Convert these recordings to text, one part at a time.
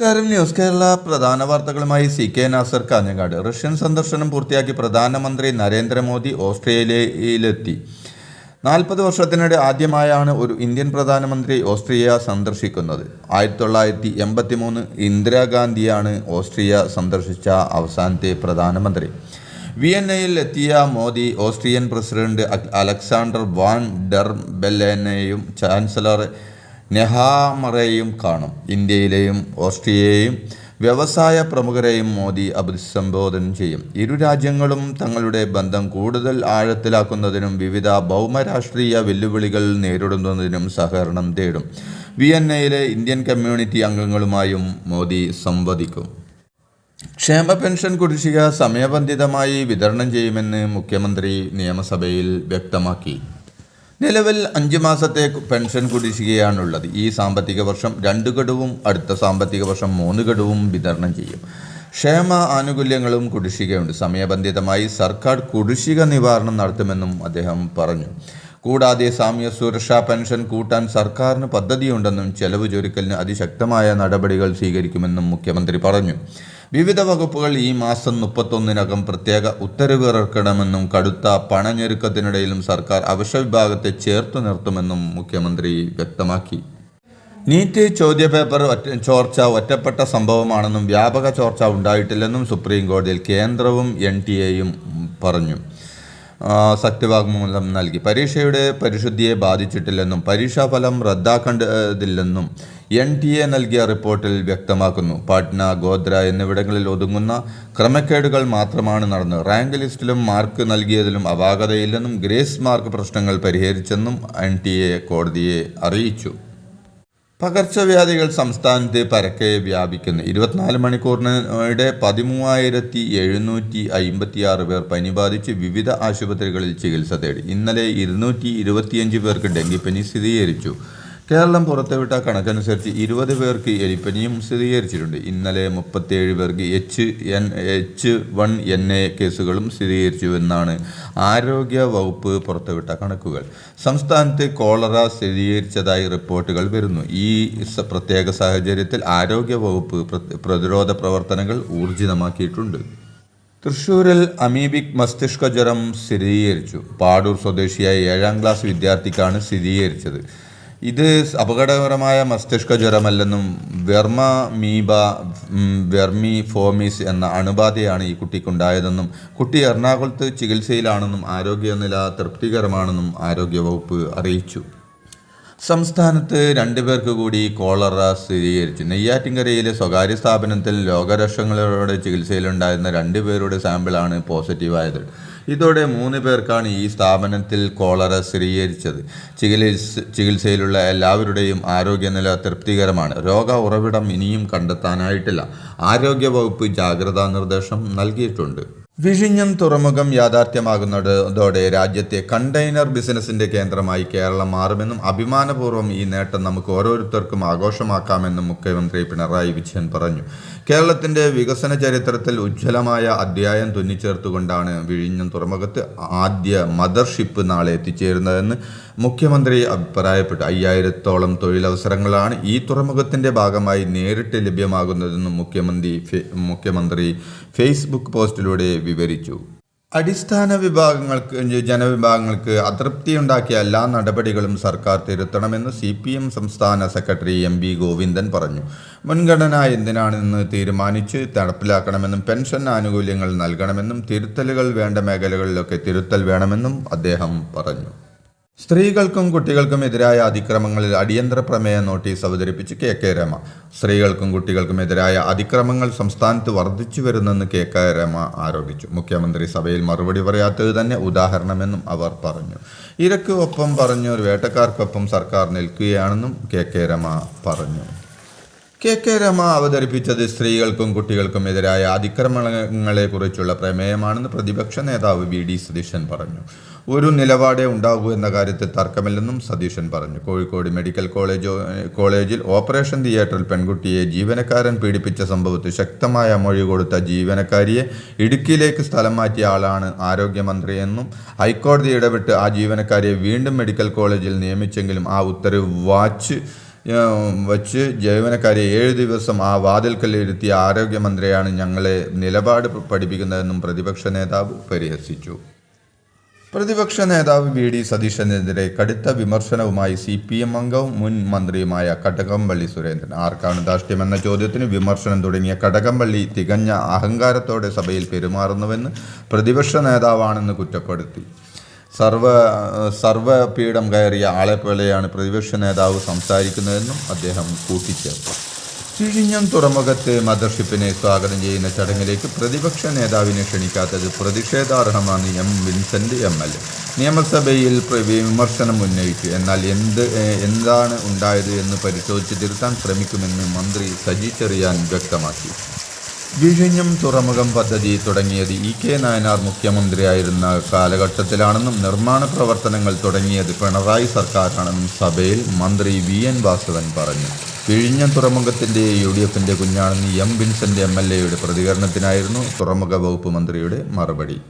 നമസ്കാരം. ന്യൂസ് കേരള പ്രധാന വാർത്തകളുമായി C K Nasar Kanhangad. Russian സന്ദർശനം പൂർത്തിയാക്കി പ്രധാനമന്ത്രി നരേന്ദ്രമോദി ഓസ്ട്രേലിയയിലെത്തി. നാൽപ്പത് വർഷത്തിനിടെ ആദ്യമായാണ് ഒരു ഇന്ത്യൻ പ്രധാനമന്ത്രി ഓസ്ട്രിയ സന്ദർശിക്കുന്നത്. ആയിരത്തി തൊള്ളായിരത്തി എൺപത്തി മൂന്ന് ഇന്ദിരാഗാന്ധിയാണ് ഓസ്ട്രിയ സന്ദർശിച്ച അവസാനത്തെ പ്രധാനമന്ത്രി. വിയന്നയിൽ എത്തിയ Modi Austrian president Alexander van der ബെല്ലേനെയും chancellor നെഹാമറെയും കാണും. ഇന്ത്യയിലെയും ഓസ്ട്രിയയെയും വ്യവസായ പ്രമുഖരെയും മോദി അഭിസംബോധന ചെയ്യും. ഇരു രാജ്യങ്ങളും തങ്ങളുടെ ബന്ധം കൂടുതൽ ആഴത്തിലാക്കുന്നതിനും വിവിധ ഭൗമരാഷ്ട്രീയ വെല്ലുവിളികൾ നേരിടുന്നതിനും സഹകരണം തേടും. വിയന്നയിലെ ഇന്ത്യൻ കമ്മ്യൂണിറ്റി അംഗങ്ങളുമായും മോദി സംവദിക്കും. ക്ഷേമ പെൻഷൻ കുടിശ്ശിക സമയബന്ധിതമായി വിതരണം ചെയ്യുമെന്ന് മുഖ്യമന്ത്രി നിയമസഭയിൽ വ്യക്തമാക്കി. നിലവിൽ അഞ്ച് മാസത്തെ പെൻഷൻ കുടിശ്ശികയാണുള്ളത്. ഈ സാമ്പത്തിക വർഷം രണ്ട് ഘടവും അടുത്ത സാമ്പത്തിക വർഷം മൂന്ന് ഘടവും വിതരണം ചെയ്യും. ക്ഷേമ ആനുകൂല്യങ്ങളും കുടിശ്ശികയുണ്ട്. സമയബന്ധിതമായി സർക്കാർ കുടിശ്ശിക നിവാരണം നടത്തുമെന്നും അദ്ദേഹം പറഞ്ഞു. കൂടാതെ സാമ്യ സുരക്ഷാ പെൻഷൻ കൂട്ടാൻ സർക്കാരിന് പദ്ധതിയുണ്ടെന്നും ചെലവ് ചുരുക്കലിന് അതിശക്തമായ നടപടികൾ സ്വീകരിക്കുമെന്നും മുഖ്യമന്ത്രി പറഞ്ഞു. വിവിധ വകുപ്പുകൾ ഈ മാസം മുപ്പത്തൊന്നിനകം പ്രത്യേക ഉത്തരവ് ഇറക്കണമെന്നും കടുത്ത പണഞ്ഞെരുക്കത്തിനിടയിലും സർക്കാർ അവശ്യ വിഭാഗത്തെ ചേർത്തു നിർത്തുമെന്നും മുഖ്യമന്ത്രി വ്യക്തമാക്കി. നീറ്റ് ചോദ്യപേപ്പർ ചോർച്ച ഒറ്റപ്പെട്ട സംഭവമാണെന്നും വ്യാപക ചോർച്ച ഉണ്ടായിട്ടില്ലെന്നും സുപ്രീം കോടതിയിൽ കേന്ദ്രവും എൻ ടി എയും പറഞ്ഞു. സത്യവാങ്മൂലം നൽകി. പരീക്ഷയുടെ പരിശുദ്ധിയെ ബാധിച്ചിട്ടില്ലെന്നും പരീക്ഷാഫലം റദ്ദാക്കേണ്ടതില്ലെന്നും എൻ ടി എ നൽകിയ റിപ്പോർട്ടിൽ വ്യക്തമാക്കുന്നു. പാട്ന ഗോദ്ര എന്നിവിടങ്ങളിൽ ഒതുങ്ങുന്ന ക്രമക്കേടുകൾ മാത്രമാണ് നടന്നത്. റാങ്ക് ലിസ്റ്റിലും മാർക്ക് നൽകിയതിലും അപാകതയില്ലെന്നും ഗ്രേസ് മാർക്ക് പ്രശ്നങ്ങൾ പരിഹരിച്ചെന്നും എൻ ടി എ കോടതിയെ അറിയിച്ചു. പകർച്ചവ്യാധികൾ സംസ്ഥാനത്ത് പരക്കെ വ്യാപിക്കുന്നു. ഇരുപത്തിനാല് മണിക്കൂറിനിടെ പതിമൂവായിരത്തി എഴുന്നൂറ്റി അമ്പത്തിയാറ് പേർ പനി ബാധിച്ച് വിവിധ ആശുപത്രികളിൽ ചികിത്സ തേടി. ഇന്നലെ ഇരുന്നൂറ്റി ഇരുപത്തിയഞ്ച് പേർക്ക് ഡെങ്കിപ്പനി സ്ഥിരീകരിച്ചു. കേരളം പുറത്തുവിട്ട കണക്കനുസരിച്ച് ഇരുപത് പേർക്ക് എലിപ്പനിയും സ്ഥിരീകരിച്ചിട്ടുണ്ട്. ഇന്നലെ മുപ്പത്തിയേഴ് പേർക്ക് H N H one N A കേസുകളും സ്ഥിരീകരിച്ചുവെന്നാണ് ആരോഗ്യ വകുപ്പ് പുറത്തുവിട്ട കണക്കുകൾ. സംസ്ഥാനത്ത് കോളറ സ്ഥിരീകരിച്ചതായി റിപ്പോർട്ടുകൾ വരുന്നു. ഈ പ്രത്യേക സാഹചര്യത്തിൽ ആരോഗ്യ വകുപ്പ് പ്രതിരോധ പ്രവർത്തനങ്ങൾ ഊർജിതമാക്കിയിട്ടുണ്ട്. തൃശൂരിൽ അമീബിക് മസ്തിഷ്ക ജ്വരം സ്ഥിരീകരിച്ചു. പാടൂർ സ്വദേശിയായ ഏഴാം ക്ലാസ് വിദ്യാർത്ഥിക്കാണ് സ്ഥിരീകരിച്ചത്. ഇത് അപകടകരമായ മസ്തിഷ്ക ജ്വരമല്ലെന്നും വെർമ മീബ വെർമി ഫോമിസ് എന്ന അണുബാധയാണ് ഈ കുട്ടിക്കുണ്ടായതെന്നും കുട്ടി എറണാകുളത്ത് ചികിത്സയിലാണെന്നും ആരോഗ്യനില തൃപ്തികരമാണെന്നും ആരോഗ്യവകുപ്പ് അറിയിച്ചു. സംസ്ഥാനത്ത് രണ്ടുപേർക്ക് കൂടി കോളറ സ്ഥിരീകരിച്ചു. നെയ്യാറ്റിൻകരയിലെ സ്വകാര്യ സ്ഥാപനത്തിൽ രോഗലക്ഷണങ്ങളോടെ ചികിത്സയിലുണ്ടായിരുന്ന രണ്ടുപേരുടെ സാമ്പിളാണ് പോസിറ്റീവായത്. ഇതോടെ മൂന്ന് പേർക്കാണ് ഈ സ്ഥാപനത്തിൽ കോളറ സ്ഥിരീകരിച്ചത്. ചികിത്സ ചികിത്സയിലുള്ള എല്ലാവരുടെയും ആരോഗ്യനില തൃപ്തികരമാണ്. രോഗ ഉറവിടം ഇനിയും കണ്ടെത്താനായിട്ടില്ല. ആരോഗ്യവകുപ്പ് ജാഗ്രതാ നിർദ്ദേശം നൽകിയിട്ടുണ്ട്. വിഴിഞ്ഞം തുറമുഖം യാഥാർത്ഥ്യമാകുന്നതോടെ രാജ്യത്തെ കണ്ടെയ്നർ ബിസിനസിന്റെ കേന്ദ്രമായി കേരളം മാറുമെന്നും അഭിമാനപൂർവം ഈ നേട്ടം നമുക്ക് ഓരോരുത്തർക്കും ആഘോഷമാക്കാമെന്നും മുഖ്യമന്ത്രി പിണറായി വിജയൻ പറഞ്ഞു. കേരളത്തിന്റെ വികസന ചരിത്രത്തിൽ ഉജ്ജ്വലമായ അധ്യായം തുന്നിച്ചേർത്തുകൊണ്ടാണ് വിഴിഞ്ഞം തുറമുഖത്ത് ആദ്യ മദർഷിപ്പ് നാളെ എത്തിച്ചേരുന്നതെന്ന് മുഖ്യമന്ത്രി അഭിപ്രായപ്പെട്ടു. അയ്യായിരത്തോളം തൊഴിലവസരങ്ങളാണ് ഈ തുറമുഖത്തിന്റെ ഭാഗമായി നേരിട്ട് ലഭ്യമാകുന്നതെന്നും മുഖ്യമന്ത്രി മുഖ്യമന്ത്രി ഫേസ്ബുക്ക് പോസ്റ്റിലൂടെ വിവരിച്ചു. അടിസ്ഥാന വിഭാഗങ്ങൾക്ക് ജനവിഭാഗങ്ങൾക്ക് അതൃപ്തിയുണ്ടാക്കിയ എല്ലാ നടപടികളും സർക്കാർ തിരുത്തണമെന്ന് സി പി എം സംസ്ഥാന സെക്രട്ടറി എം വി ഗോവിന്ദൻ പറഞ്ഞു. മുൻഗണന എന്തിനാണെന്ന് തീരുമാനിച്ച് നടപ്പിലാക്കണമെന്നും പെൻഷൻ ആനുകൂല്യങ്ങൾ നൽകണമെന്നും തിരുത്തലുകൾ വേണ്ട മേഖലകളിലൊക്കെ തിരുത്തൽ വേണമെന്നും അദ്ദേഹം പറഞ്ഞു. സ്ത്രീകൾക്കും കുട്ടികൾക്കും എതിരായ അതിക്രമങ്ങളിൽ അടിയന്തര പ്രമേയ നോട്ടീസ് അവതരിപ്പിച്ച് കെ കെ രമ. സ്ത്രീകൾക്കും കുട്ടികൾക്കും എതിരായ അതിക്രമങ്ങൾ സംസ്ഥാനത്ത് വർദ്ധിച്ചു വരുന്നെന്ന് കെ കെ രമ ആരോപിച്ചു. മുഖ്യമന്ത്രി സഭയിൽ മറുപടി പറയാത്തത് തന്നെ ഉദാഹരണമെന്നും അവർ പറഞ്ഞു. ഇരക്കൊപ്പം പറഞ്ഞു വേട്ടക്കാർക്കൊപ്പം സർക്കാർ നിൽക്കുകയാണെന്നും കെ കെ രമ പറഞ്ഞു. കെ കെ രമ അവതരിപ്പിച്ചത് സ്ത്രീകൾക്കും കുട്ടികൾക്കും എതിരായ അതിക്രമങ്ങളെക്കുറിച്ചുള്ള പ്രമേയമാണെന്ന് പ്രതിപക്ഷ നേതാവ് വി ഡി സതീശൻ പറഞ്ഞു. ഒരു നിലപാടേ ഉണ്ടാകൂ എന്ന കാര്യത്തിൽ തർക്കമില്ലെന്നും സതീശൻ പറഞ്ഞു. കോഴിക്കോട് മെഡിക്കൽ കോളേജ് കോളേജിൽ ഓപ്പറേഷൻ തിയേറ്ററിൽ പെൺകുട്ടിയെ ജീവനക്കാരൻ പീഡിപ്പിച്ച സംഭവത്തിൽ ശക്തമായ മൊഴി കൊടുത്ത ജീവനക്കാരിയെ ഇടുക്കിയിലേക്ക് സ്ഥലം മാറ്റിയ ആളാണ് ആരോഗ്യമന്ത്രിയെന്നും ഹൈക്കോടതി ഇടപെട്ട് ആ ജീവനക്കാരിയെ വീണ്ടും മെഡിക്കൽ കോളേജിൽ നിയമിച്ചെങ്കിലും ആ ഉത്തരവ് വാച്ച് വച്ച് ജീവനക്കാരെ ഏഴ് ദിവസം ആ വാതിൽക്കല്ലിരുത്തിയ ആരോഗ്യമന്ത്രിയാണ് ഞങ്ങളെ നിലപാട് പഠിപ്പിക്കുന്നതെന്നും പ്രതിപക്ഷ നേതാവ് പരിഹസിച്ചു. പ്രതിപക്ഷ നേതാവ് വി. ഡി. സതീശനെതിരെ കടുത്ത വിമർശനവുമായി സി. പി. എം അംഗവും മുൻ മന്ത്രിയുമായ കടകംപള്ളി സുരേന്ദ്രൻ. ആർക്കാണ് ധാർഷ്ട്യമെന്ന ചോദ്യത്തിന് വിമർശനം തുടങ്ങിയ കടകംപള്ളി തികഞ്ഞ അഹങ്കാരത്തോടെ സഭയിൽ പെരുമാറുന്നുവെന്ന് പ്രതിപക്ഷ നേതാവാണെന്ന് കുറ്റപ്പെടുത്തി. സർവ സർവപീഠം കയറിയ ആളെപ്പോലെയാണ് പ്രതിപക്ഷ നേതാവ് സംസാരിക്കുന്നതെന്നും അദ്ദേഹം കൂട്ടിച്ചേർത്തു. ചിഴിഞ്ഞം തുറമുഖത്ത് മദർഷിപ്പിനെ സ്വാഗതം ചെയ്യുന്ന ചടങ്ങിലേക്ക് പ്രതിപക്ഷ നേതാവിനെ ക്ഷണിക്കാത്തത് പ്രതിഷേധാർഹമാണ് M Vincent M L A. നിയമസഭയിൽ വിമർശനം ഉന്നയിച്ചു. എന്നാൽ എന്ത് എന്താണ് ഉണ്ടായത് എന്ന് പരിശോധിച്ച് തിരുത്താൻ ശ്രമിക്കുമെന്ന് മന്ത്രി സജി ചെറിയാൻ വ്യക്തമാക്കി. വിഴിഞ്ഞം തുറമുഖം പദ്ധതി തുടങ്ങിയത് ഇ കെ നായനാർ മുഖ്യമന്ത്രിയായിരുന്ന കാലഘട്ടത്തിലാണെന്നും നിർമ്മാണ പ്രവർത്തനങ്ങൾ തുടങ്ങിയത് പിണറായി സർക്കാരാണെന്നും സഭയിൽ മന്ത്രി വി എൻ വാസവൻ പറഞ്ഞു. വിഴിഞ്ഞം തുറമുഖത്തിന്റെ യു ഡി എഫിന്റെ കുഞ്ഞാണെന്ന് എം വിൻസെന്റ് എം എൽ എയുടെ പ്രതികരണത്തിനായിരുന്നു തുറമുഖ വകുപ്പ് മന്ത്രിയുടെ മറുപടി.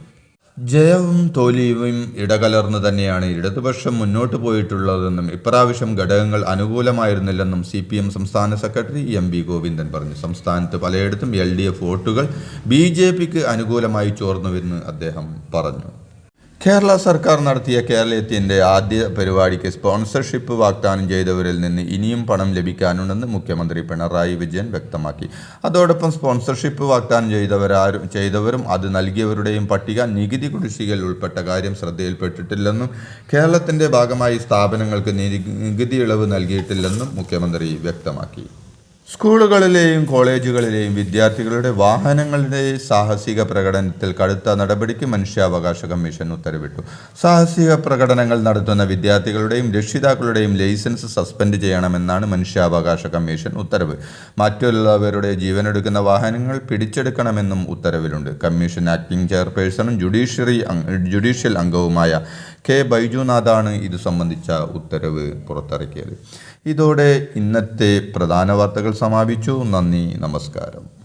ജയവും തോൽവിയും ഇടകലർന്ന് തന്നെയാണ് ഇടതുപക്ഷം മുന്നോട്ട് പോയിട്ടുള്ളതെന്നും ഇപ്രാവശ്യം ഘടകങ്ങൾ അനുകൂലമായിരുന്നില്ലെന്നും സി പി എം സംസ്ഥാന സെക്രട്ടറി എം വി ഗോവിന്ദൻ പറഞ്ഞു. സംസ്ഥാനത്ത് പലയിടത്തും എൽ ഡി എഫ് വോട്ടുകൾ ബി ജെ പിക്ക് അനുകൂലമായി ചോർന്നുവെന്ന് അദ്ദേഹം പറഞ്ഞു. കേരള സർക്കാർ നടത്തിയ കേരളത്തിന്റെ ആദ്യ പരിപാടിക്ക് സ്പോൺസർഷിപ്പ് വാഗ്ദാനം ചെയ്തവരിൽ നിന്ന് ഇനിയും പണം ലഭിക്കാനുണ്ടെന്ന് മുഖ്യമന്ത്രി പിണറായി വിജയൻ വ്യക്തമാക്കി. അതോടൊപ്പം സ്പോൺസർഷിപ്പ് വാഗ്ദാനം ചെയ്തവരാരും ചെയ്തവരും അത് നൽകിയവരുടെയും പട്ടിക നികുതി കുടിശ്ശികയിൽ ഉൾപ്പെട്ട കാര്യം ശ്രദ്ധയിൽപ്പെട്ടിട്ടില്ലെന്നും കേരളത്തിന്റെ ഭാഗമായി സ്ഥാപനങ്ങൾക്ക് നികുതി ഇളവ് നൽകിയിട്ടില്ലെന്നും മുഖ്യമന്ത്രി വ്യക്തമാക്കി. സ്കൂളുകളിലെയും കോളേജുകളിലെയും വിദ്യാർത്ഥികളുടെ വാഹനങ്ങളുടെ സാഹസിക പ്രകടനത്തിൽ കടുത്ത നടപടിക്ക് മനുഷ്യാവകാശ കമ്മീഷൻ ഉത്തരവിട്ടു. സാഹസിക പ്രകടനങ്ങൾ നടത്തുന്ന വിദ്യാർത്ഥികളുടെയും രക്ഷിതാക്കളുടെയും ലൈസൻസ് സസ്പെൻഡ് ചെയ്യണമെന്നാണ് മനുഷ്യാവകാശ കമ്മീഷൻ ഉത്തരവ്. മറ്റുള്ളവരുടെ ജീവനെടുക്കുന്ന വാഹനങ്ങൾ പിടിച്ചെടുക്കണമെന്നും ഉത്തരവിലുണ്ട്. കമ്മീഷൻ ആക്ടിംഗ് ചെയർപേഴ്സണും ജുഡീഷ്യറി ജുഡീഷ്യൽ അംഗവുമായ കെ ബൈജുനാഥാണ് ഇത് സംബന്ധിച്ച ഉത്തരവ് പുറത്തിറക്കിയത്. ഇതോടെ ഇന്നത്തെ പ്രധാന വാർത്തകൾ സമാപിച്ചു. നന്ദി നമസ്കാരം.